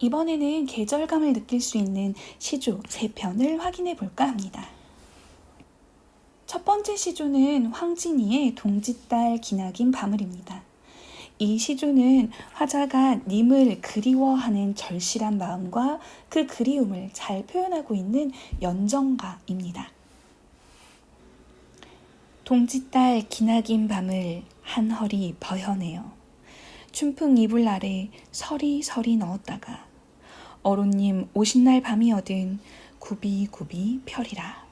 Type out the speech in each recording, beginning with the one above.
이번에는 계절감을 느낄 수 있는 시조 세 편을 확인해 볼까 합니다. 첫 번째 시조는 황진이의 동짓달 기나긴 밤을입니다. 이 시조는 화자가 님을 그리워하는 절실한 마음과 그 그리움을 잘 표현하고 있는 연정가입니다. 동짓달 기나긴 밤을 한 허리 버혀내어 춘풍 이불 아래 서리서리 넣었다가 어른님 오신 날 밤이어든 구비구비 펴리라.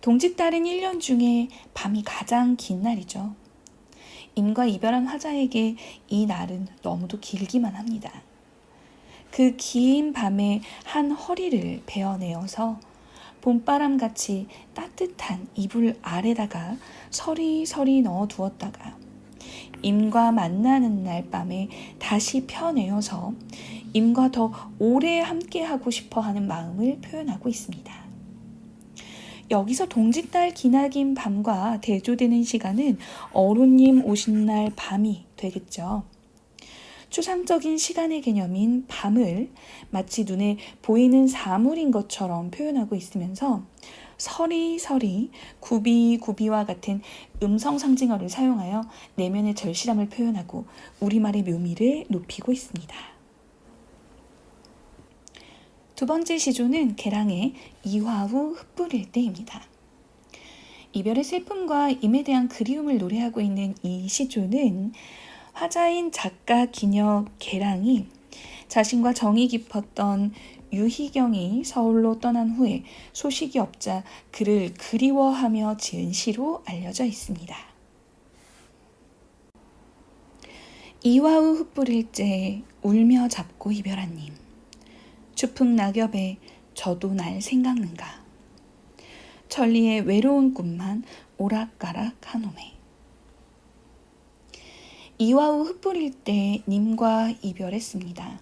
동짓달은 1년 중에 밤이 가장 긴 날이죠. 임과 이별한 화자에게 이 날은 너무도 길기만 합니다. 그 긴 밤에 한 허리를 베어내어서 봄바람같이 따뜻한 이불 아래다가 서리서리 넣어 두었다가 임과 만나는 날 밤에 다시 펴내어서 임과 더 오래 함께하고 싶어 하는 마음을 표현하고 있습니다. 여기서 동짓달 기나긴 밤과 대조되는 시간은 어른님 오신 날 밤이 되겠죠. 추상적인 시간의 개념인 밤을 마치 눈에 보이는 사물인 것처럼 표현하고 있으면서 서리서리, 구비구비와 같은 음성 상징어를 사용하여 내면의 절실함을 표현하고 우리말의 묘미를 높이고 있습니다. 두 번째 시조는 개랑의 이화후 흩뿌릴 때입니다. 이별의 슬픔과 임에 대한 그리움을 노래하고 있는 이 시조는 화자인 작가 기녀 개랑이 자신과 정이 깊었던 유희경이 서울로 떠난 후에 소식이 없자 그를 그리워하며 지은 시로 알려져 있습니다. 이화우 흩뿌릴째 울며 잡고 이별한 님 추풍 낙엽에 저도 날 생각는가 천리의 외로운 꿈만 오락가락 한오매 이화우 흩뿌릴 때 님과 이별했습니다.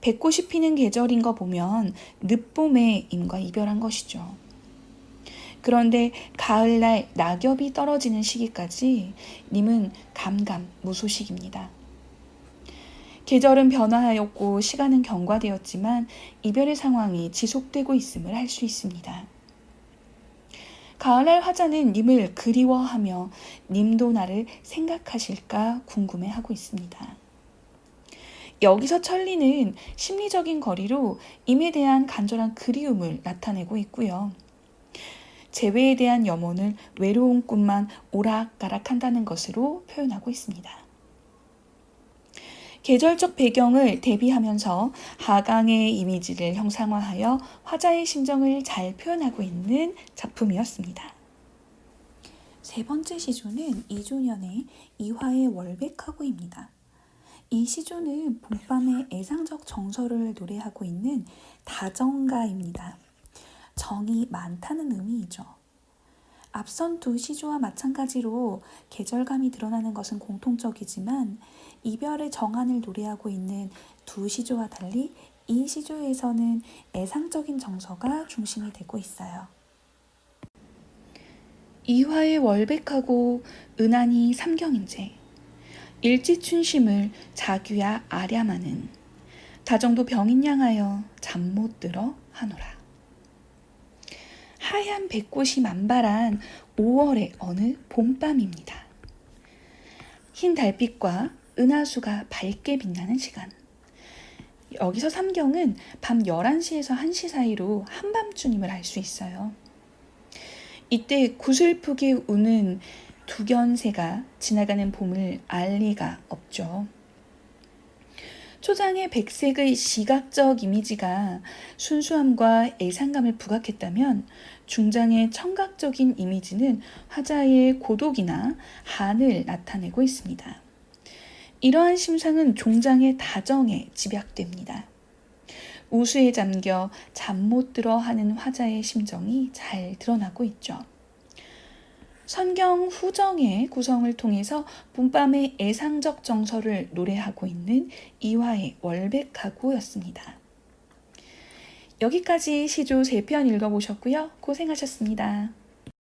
뱉꽃이 피는 계절인 거 보면 늦봄에 임과 이별한 것이죠. 그런데 가을날 낙엽이 떨어지는 시기까지 님은 감감 무소식입니다. 계절은 변화하였고 시간은 경과되었지만 이별의 상황이 지속되고 있음을 알 수 있습니다. 가을날 화자는 님을 그리워하며 님도 나를 생각하실까 궁금해하고 있습니다. 여기서 천리는 심리적인 거리로 임에 대한 간절한 그리움을 나타내고 있고요. 재회에 대한 염원을 외로운 꿈만 오락가락한다는 것으로 표현하고 있습니다. 계절적 배경을 대비하면서 하강의 이미지를 형상화하여 화자의 심정을 잘 표현하고 있는 작품이었습니다. 세 번째 시조는 이조년의 이화의 월백하고입니다. 이 시조는 봄밤의 애상적 정서를 노래하고 있는 다정가입니다. 정이 많다는 의미이죠. 앞선 두 시조와 마찬가지로 계절감이 드러나는 것은 공통적이지만 이별의 정한을 노래하고 있는 두 시조와 달리 이 시조에서는 애상적인 정서가 중심이 되고 있어요. 이화의 월백하고 은하니 삼경인제 일지춘심을 자규야 아랴마는 다정도 병인 양하여 잠 못 들어 하노라. 하얀 백꽃이 만발한 5월의 어느 봄밤입니다. 흰 달빛과 은하수가 밝게 빛나는 시간. 여기서 삼경은 밤 11시에서 1시 사이로 한밤중임을 알 수 있어요. 이때 구슬프게 우는 두견새가 지나가는 봄을 알 리가 없죠. 초장의 백색의 시각적 이미지가 순수함과 애상감을 부각했다면 중장의 청각적인 이미지는 화자의 고독이나 한을 나타내고 있습니다. 이러한 심상은 종장의 다정에 집약됩니다. 우수에 잠겨 잠 못 들어 하는 화자의 심정이 잘 드러나고 있죠. 선경 후정의 구성을 통해서 봄밤의 애상적 정서를 노래하고 있는 이화의 월백가구였습니다. 여기까지 시조 3편 읽어보셨고요. 고생하셨습니다.